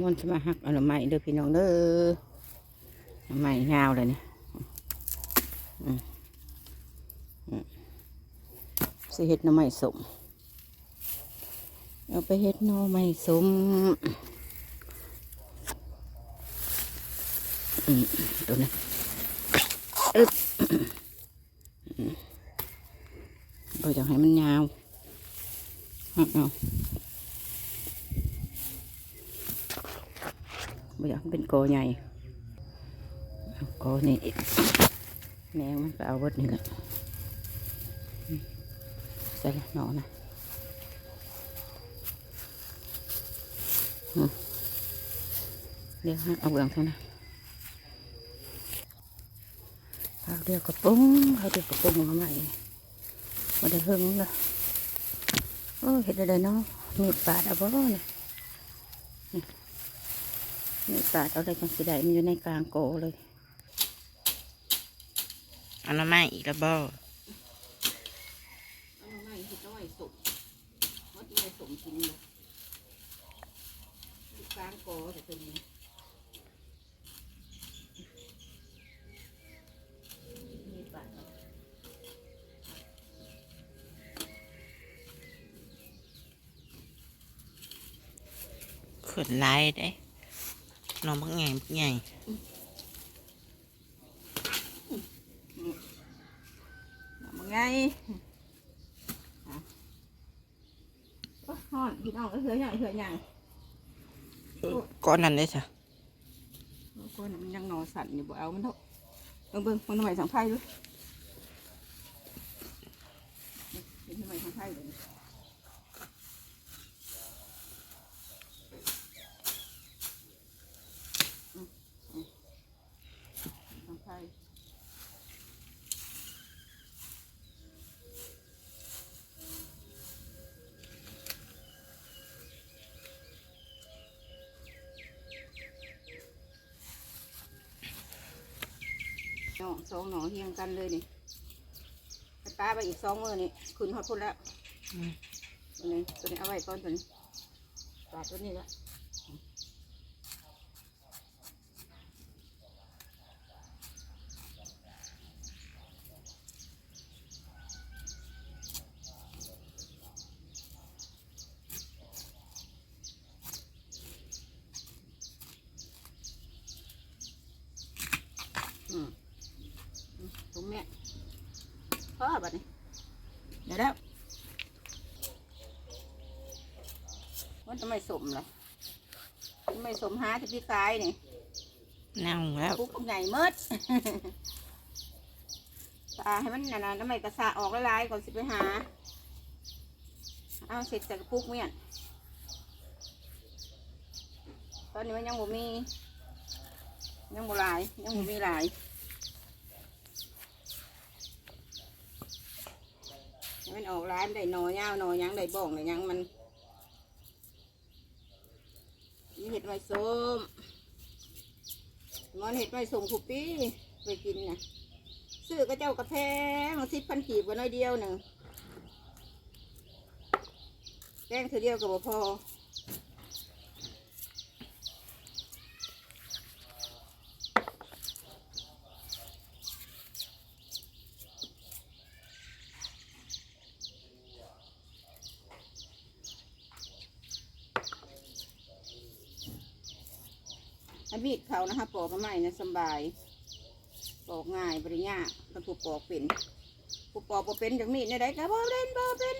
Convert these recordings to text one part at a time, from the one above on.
มอนต์จะมาหักอาหน่อไม้เด้อพี่น้องเด้อน่อไม้ยาวเลยนี่อืมอืมสิเฮ็ดน่อไม้สมเอาไปเฮ็ดน่อไม้สมอืมตัวนี้อึ๊บอืมเราอยากให้มันยาวเอา ไม่อยากเป็นโกใหญ่เอาโกนี่แนงมันก็เอาเบิดนี่แหละใส่ละหนอนะเดี๋ยวเอาเบื้องเท่านั้นเอาเดี๋ยวกระปุ้งเอาเดี๋ยวกระปุ้งมาใหม่มาได้เฮิงเลยโอ้เห็ดอะไรเนาะมีดปาดเอาบ่เนี่ย นี่ปาดเอาได้จังสิได้มันอยู่ในกลางโกเลยเอาหน้ำไม้อีกแล้วบ่เอาไม่เห็ดน้อยสุกวัดน้อยสุกกินเลยกลางโกจะเป็นนี้นี่ปาด เอาขืนลายได้น้องบักใหญ่บักใหญ่เอามาไงอะโอ้ยฮ้อนพี่น้องก็เหือใหญ่เหือใหญ่ก้อนนั้นได้จ้ะบางคนมันยังหนอสั่นอยู่บ่เอามันเถอะเบิ่งเบิ่งมันทำไมสังไพ่ด้วยเป็นทำไมสังไพ่เลย อสองหนอเฮียงกันเลยนี่ไปป้าไปอีกสองมือนี่คุณฮอดพุ่นแล้วอืมตัวนี้ตัวนี้เอาไว้ก่อนตัวนี้ปลาตัวนี้ละอืมอืมตรงแม่พอบัดนี้เดี๋ยวแล้ว มันจะไม่สม เหรอมันไม่สมหาที่พี่กายนี่เน่าแล้วปุ๊กใหญ่เมดตาให้มันนานๆแล้วไม่กระสะออกละลายๆก่อนสิไปหา เอาเสร็จจากกระปุกเมียนตอนนี้มันยังบ่มี ยังบ่หลาย ยังบ่มีหลายให้มันออกร้ายมันได้หนอยาวหนอหยังได้บ้องได้หยังมัน มี เห็ดไม้ส้มมอนเห็ดไม้ส้มคุปปี้ไปกินนะซื้อกระเจ้ากระแพงสิบพันกีบกันน้อยเดียวหนึ่งแกงเธอเดียวกับพอ อันมีดเขานะคะปอกก็ไม่นะสำบายปอกง่ายบริญญากถ้าผู้ปอกเป็นผู้ปอกบ่เป็นจากมีดในใดก็บ่เป็นบ่เป็น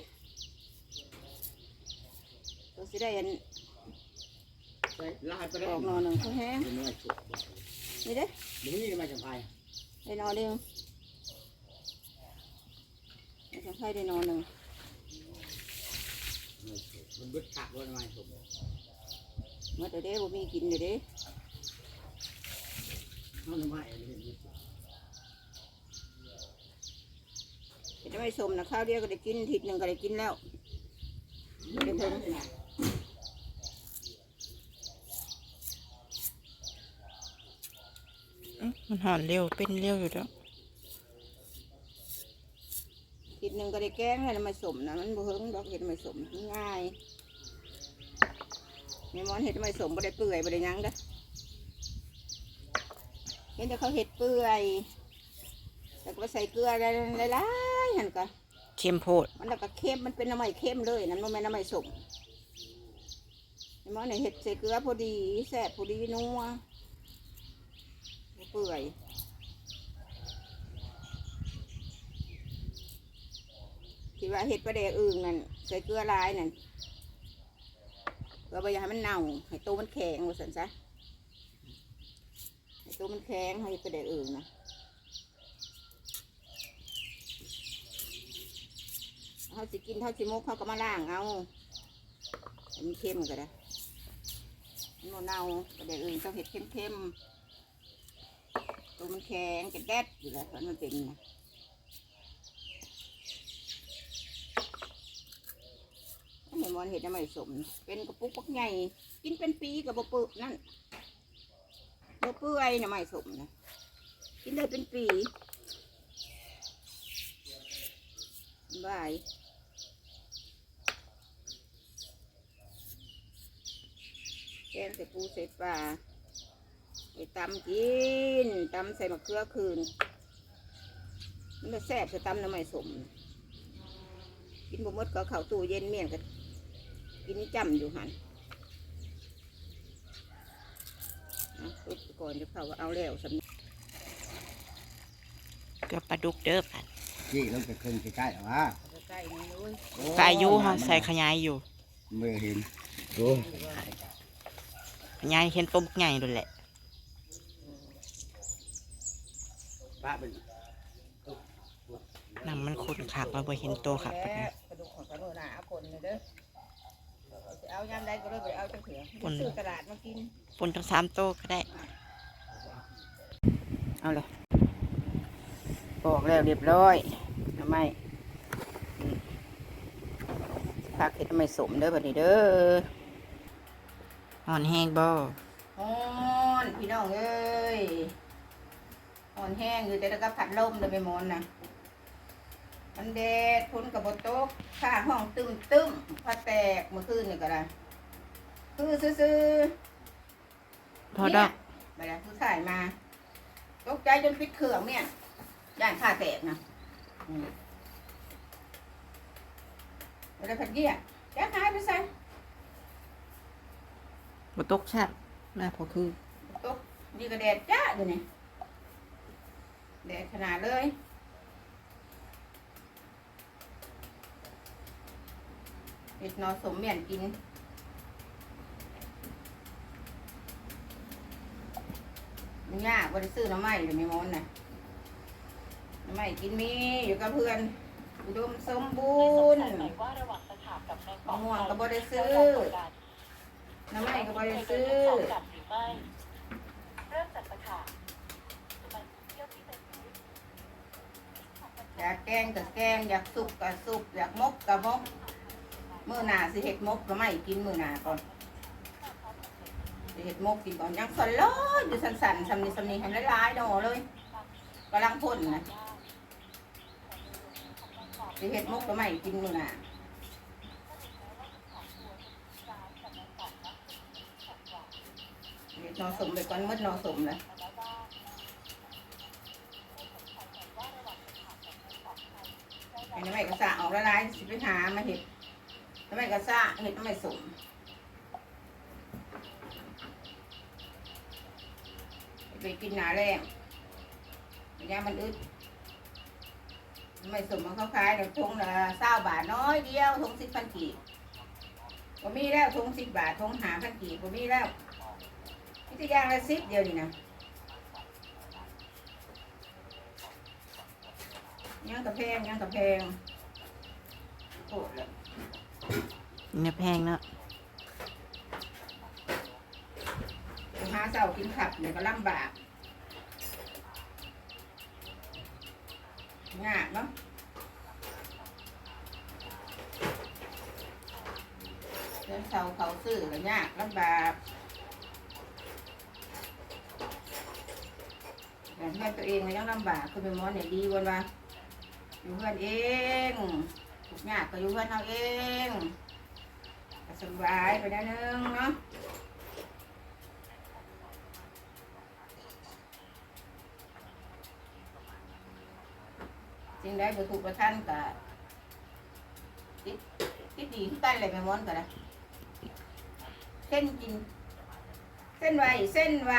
ตัวสิได้อันลายไปปได้อกหนอหนึ่งเขาแห้งน้อยสุดนี่เด้มึงนี่มาจากไทยได้หนอเดียวได้จังไข่ได้หนอหนึ่งมันบึดขักว่าทำไมผมเมื่อแต่เด้บ่มีกินเลยเด้ น้องทำไมเห็นยึดเห็นไม่สมนะข้าวเดียวก็ได้กินทิศหนึ่งก็ได้กินแล้วได้เพิ่งอื้อมันหอนเร็วเป็นเร็วอยู่แล้วทิศหนึ่งก็ได้แกงแล้วไม่สมนะมันบ่เฮิงดอกเห็ดไม่สมง่ายแม่หมอนเห็ดไม่สมบ่ได้เปื่อยบ่ได้หยังเด้อ เห็นแต่เขาเห็ดเปื่อยแต่ก็ใส่เกลือได้หลายๆหั่นก็เข้มโพดมันแล้วก็เค็มมันเป็นน้ำมันเค็มเลยนั่นมันไม่นน้ำมันสมแม่หมอนเนี่ยเห็ดใส่เกลือพอดีแซ่บพอดีนัวบ่เปื่อยที่ว่าเห็ดปลาแดกอึ่งนั่นใส่เกลือหลายนั่นเราไปอย่าให้มันเน่าให้ตัวมันแข็งว่าสันซะให้ ตัวมันแข็งให้ไปได้อื่นนะเขาสิกินเท่าสิมุกเขาก็มาล่างเอาให้มันเค็มก็ได้มันบ่เนาไปได้อื่นต้องเห็ดเค็มๆตัวมันแข็งกระแดดอยู่แล้วมันเป็นนะเห็นมันเห็ดน้ำไม่สม เป็นกระปุกปักใหญ่ กินเป็นปีกับบะปืนั่น บะเปื่อยน้ำไม่สมนะกินได้เป็นปีบายแกงใส่ปูใส่ปลาไปตำกินตำใส่มะเขือคืนมันจะแซ่บจะตำน้ำไม่สม กินบะมดก็เข้าตู้เย็นเมี่ยงกันกินจำอยู่หันเอาปุ๊บ ก่อนจะเข้าว่าเอาแล้วสำนึกเกลือปลาดุกเด้อปันจี้ลงไปครึ่งใกล้ๆเหรอวะใกล้ๆนี่เลยโอ้กายุเฮาใส่ขยายอยู่ไม่เห็นโอ้ขยายเห็นต้มใหญ่ด้วยแหละป้าเป็นน้ำมันขุ่นคักเราบ่เห็นโตคักปานใดกระดูกของกระดูกหนาเอาคนเลยเด้อสิเอายามใดก็เลยไปเอาจังเถื่อไปซื้อตลาดมากินปนทั้งสามโตก็ได้ เอาเลยบอกแล้วเรียบร้อยทำไมอืมผักเห็ดทำไมสมเด้อบัดนี้เด้อหอนแห้งบ่ฮอนพี่น้องเอ้ยฮอนแห้งอยู่แต่แล้วก็ผัดลมเลยไปหมอนนะมันแดดพ้นกับบโต๊ะข้าห้องตึมตึมผ้าแตกเมื่อคืนนี่ก็ได้คือซื้อๆพอดอกไปแล้วผู้ชายมา ตกใจจนปิดเครื่องเนี่ยย่านข้าแตกนะอืมแล้วผัดเยี่ยแกหายไปใส่บ่ตกชับน่าพอคือตกนี่ก็แดดจ้าอยู่นี่แดดขนาดเลยเห็ดนอสมเมียนกิน มันยากบริซื้อน้ำไม้เลยไม่มอนน่ะน้ำไม้กินมีอยู่กับเพื่อนอุดมสมบูรณ์ว่าระหว่างตะขาบกับแมงมะม่วงก็บ่ได้ซื้อน้ำไม้ก็บริซื้ออไม่เริ่มจากตะขาบมันเที่ยวที่เป็นอยากแกงก็แกงอยากสุกก็สุกอยากมกก็มก มือหนาสิเห็ดมกก็ไม่กินมือหนาก่อน เห็ดมกกินก่อนยังสนเลยอยู่สันๆสำนีสำนีให้หลายๆดอเลยกำลังพ่นนะสิเห็ดมกก็ไม่กินมื้อหน้าเห็ดนอสมไปก่อนมืดนอสมเลยอันนี้ไม่กระสะออกละลายสิไปหามาเห็ดทำไมกระสะเห็ดทำไมสม ไปกินหนาแรงระยมันอึดไม่สมมันเขาขายแต่ทงละเศร้าบาทน้อยเดียวทงสิบพันกีบบ่มีแล้วทงสิบบาททงหาพันกีบบ่มีแล้วนี่จะย่างละสิบเดียวนี่นะย่างกระเพงย่างกระเพงโคตรเลยเนื้อแพงเนาะ หาเศร้ากินขับเนี่ยก็ลำบากยากเนาะเดินเสาเขาซื้อก็ยากลำบากแต่แม่ตัวเองก็ยังลำบากคือเป็นหมอเนี่ยดีวันว่าอยู่เพื่อนเองทุกยากก็อยู่เพื่อนเราเองสบายไปได้นึงเนาะ สิ่งใดบ่ถูกประท่านก็ติดติดดีขึ้นกันเลยแม่มอนก็นะเส้นกิน เส้นไวเส้นไว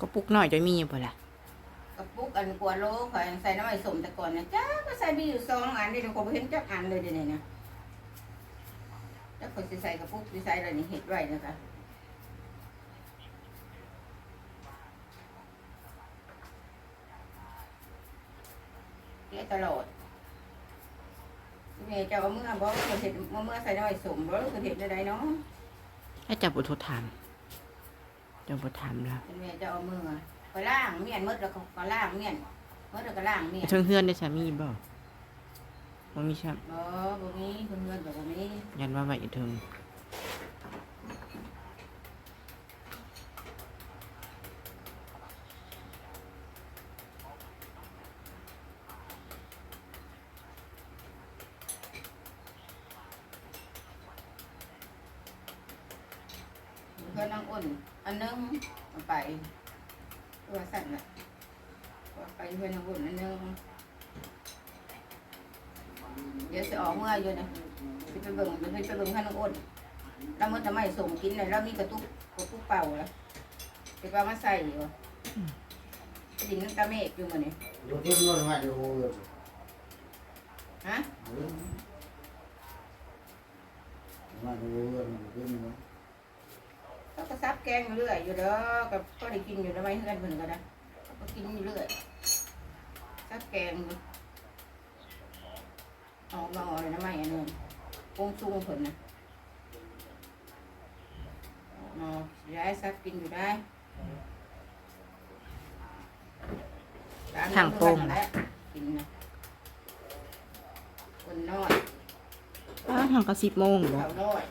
ก็ปุกน้อยจะมีบ่ล่ะกระปุกอันกวนโลข่อยใส่น้ำมันสมแต่ก่อนนะจ้าก็ใส่มีอยู่สองอันเดี๋ยวผมเห็นจักอันเลยเดี๋ยวนี้นะแล้วคนสิใส่กระปุกสิใส่อะไรนี่เห็ดไว้นะคะ เลี้ยตลอดแม่เจ้าเอามื่อบอกว่าเห็ดเมื่อใส่น้ำมันสมบอกว่าเห็ดอะไรเนาะให้จับบ่โทรถามเจะบ่ถามแล้วแม่เจ้าเอามือก็ล่างเมียนมดแล้วก็ก็ล่างเมียนมดแล้วก็ล่างเมียนเทิงเฮือนได้สามีบ่บ่มีครับบ่บ่มีเพื่อนๆก็บ่มียันว่าไว้เทิง ตัวสั่นน่ะเอาไปเพื่อนน้องอ้นอันนึงเดี๋ยวจะออกเมื่ออยู่นะสิไปเบิ่งไปไปเบิ่งข้างน้องอ้นแล้วมันทำไมส่งกินเลยแล้วมีกระตุกกระตุกเป่าแล้วไปปลามาใส่อยู่ดินน้ำตาเมฆอยู่มันนี่ดูที่นู่นมาดูฮะมาดูมาดูนี่เขาก็ซับแกงอยู่เรื่อยอยู่เด้อกับก็ได้กินอยู่แล้วไม่เพื่อนเพิ่นก็นะเขาก็กินอยู่เรื่อยซับแกงอยู่ออกมาเอาเลยนะไม่อันนึงปรุงซุงเพิ่นนะออกมาย้ายซับกินอยู่ได้ตมนี้เพิ่นนั่นแหละกินนะคนน้อยอ้าวทางก็10โมงบ่เขาน้อย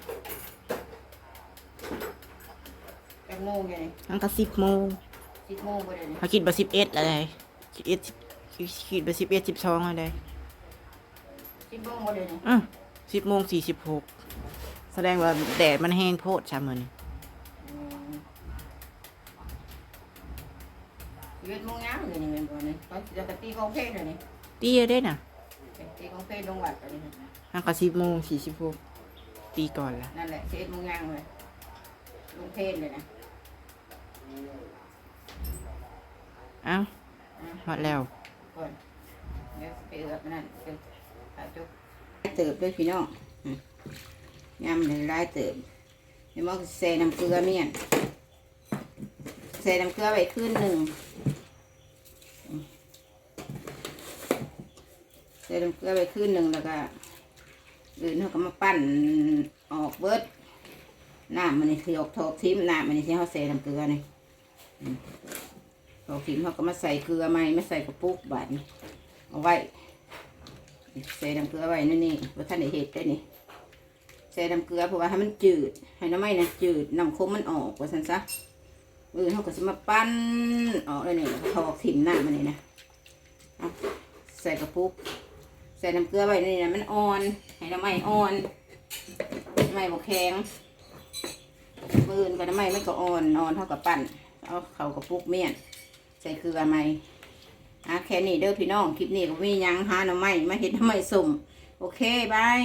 จั กโมงยังไงทางก็10โมงสิบโมงไปเลยเขาคิดบ่11อะไร11คิดบ่11 12อะไรสิบโมงไปเลยอะ10โมง46แสดงว่าแดดมันแห้งโพดซะมื้อนี้ชีวิตโมงย้ำเลยนี่เป็นบ่นี่เขาจะกตีกองเพลงเลยนี่ตีเด้น่ะตีกองเพลงลงวัดเลยนี่ทางก็10โมง46ตีก่อนละนั่นแหละชีวิตโมงย้ำเลยลงเพลงเลยนะ เอ้าฮอดแล้วก่อนเดี๋ยวไปเอือบนั่นไปหาจุกเติบด้วยพี่น้องอืมย้ำเลยลายเติบเดี๋ยวมันใส่น้ำเกลือเมี่ยนใส่น้ำเกลือไว้คืนหนึ่งใส่น้ำเกลือไปคืนหนึ่งแล้วก็อื่นเขาก็มาปั้นออกเบิดน้ำมันนี่คือออกทอกทิมน้ำมันนี่ที่เขาใส่น้ำเกลือนี่ อืมทอกทิมเขาก็มาใส่เกลือใหม่มาใส่กระปุกบาดนี้เอาไว้ใส่น้ำเกลือไว้นั่นนี่ว่าท่านได้เห็ดได้นี่ใส่น้ำเกลือเพราะว่าให้มันจืด ให้น้ำไม่นะจืดน้ำคมมันออกว่าสันซะอื่นเขาก็จะมาปั้นออกเลยนี่แล้วก็ทอกทิมน้ำมันนี่นะใส่กระปุก ใส่น้ำเกลือไว้นี่นะมันอ่อน ให้น้ำไม่อ่อนน้ำไม่บกแข็งมือนกับน้ำไม่ไม่ก็อ่อนอ่อนเท่ากับปั่น เอาเขากับปุกเมี่ยนใส่เกลือไหมอะแค่นี้เด้อพี่น้อง คลิปนี้ก็มียังหาน้ำไม่มาเห็ดน้ำไมสุ่มโอเคบาย